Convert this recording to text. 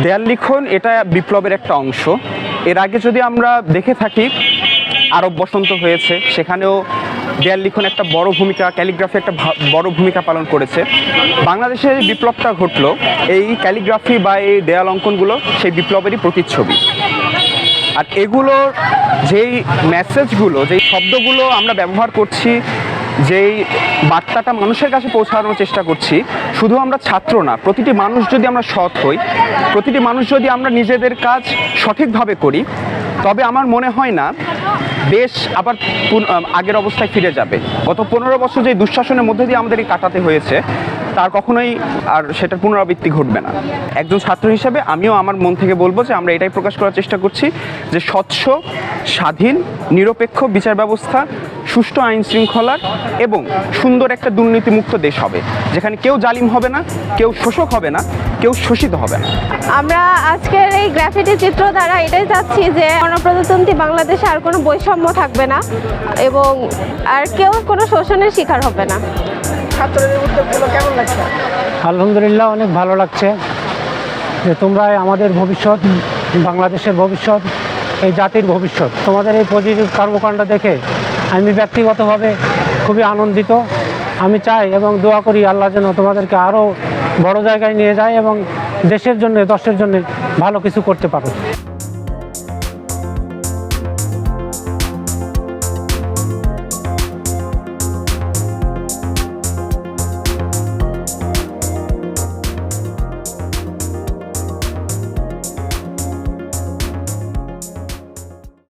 দেয়াল লিখন, এটা বিপ্লবের একটা অংশ। এর আগে যদি আমরা দেখে থাকি, আরব বসন্ত হয়েছে, সেখানেও দেয়াল লিখন একটা বড় ভূমিকা, ক্যালিগ্রাফি একটা বড় ভূমিকা পালন করেছে। বাংলাদেশে যে বিপ্লবটা ঘটলো, এই ক্যালিগ্রাফি বা এই দেয়াল অঙ্কনগুলো সেই বিপ্লবেরই প্রতিচ্ছবি। আর এগুলোর যেই মেসেজগুলো যেই শব্দগুলো আমরা ব্যবহার করছি যেই বার্তাটা মানুষের কাছে পৌঁছানোর চেষ্টা করছি, শুধু আমরা ছাত্র না, প্রতিটি মানুষ যদি আমরা সৎ হই, প্রতিটি মানুষ যদি আমরা নিজেদের কাজ সঠিকভাবে করি, তবে আমার মনে হয় না দেশ আবার আগের অবস্থায় ফিরে যাবে। গত পনেরো বছর যে দুঃশাসনের মধ্যে দিয়ে আমাদেরকে কাটাতে হয়েছে তার কখনোই আর সেটার পুনরাবৃত্তি ঘটবে না। একজন ছাত্র হিসেবে আমিও আমার মন থেকে বলব যে আমরা এটাই প্রকাশ করার চেষ্টা করছি যে স্বচ্ছ, স্বাধীন, নিরপেক্ষ বিচার ব্যবস্থা, সুষ্ঠু আইন শৃঙ্খলার এবং সুন্দর একটা দুর্নীতিমুক্ত দেশ হবে, যেখানে কেউ জালিম হবে না, কেউ শোষক হবে না, কেউ শোষিত হবে না। আমরা আজকের এই গ্রাফিটি চিত্র দ্বারা এটাই চাচ্ছি যে গণপ্রজাতন্ত্রী বাংলাদেশে আর কোনো বৈষম্য থাকবে না এবং আর কেউ কোনো শোষণের শিকার হবে না। আলহামদুলিল্লাহ, অনেক ভালো লাগছে। যে তোমরা আমাদের ভবিষ্যৎ, বাংলাদেশের ভবিষ্যৎ, এই জাতির ভবিষ্যৎ, তোমাদের এই পজিটিভ কর্মকাণ্ড দেখে আমি ব্যক্তিগতভাবে খুবই আনন্দিত। আমি চাই এবং দোয়া করি আল্লাহ যেন তোমাদেরকে আরও বড় জায়গায় নিয়ে যায় এবং দেশের জন্য, দশের জন্য ভালো কিছু করতে পারো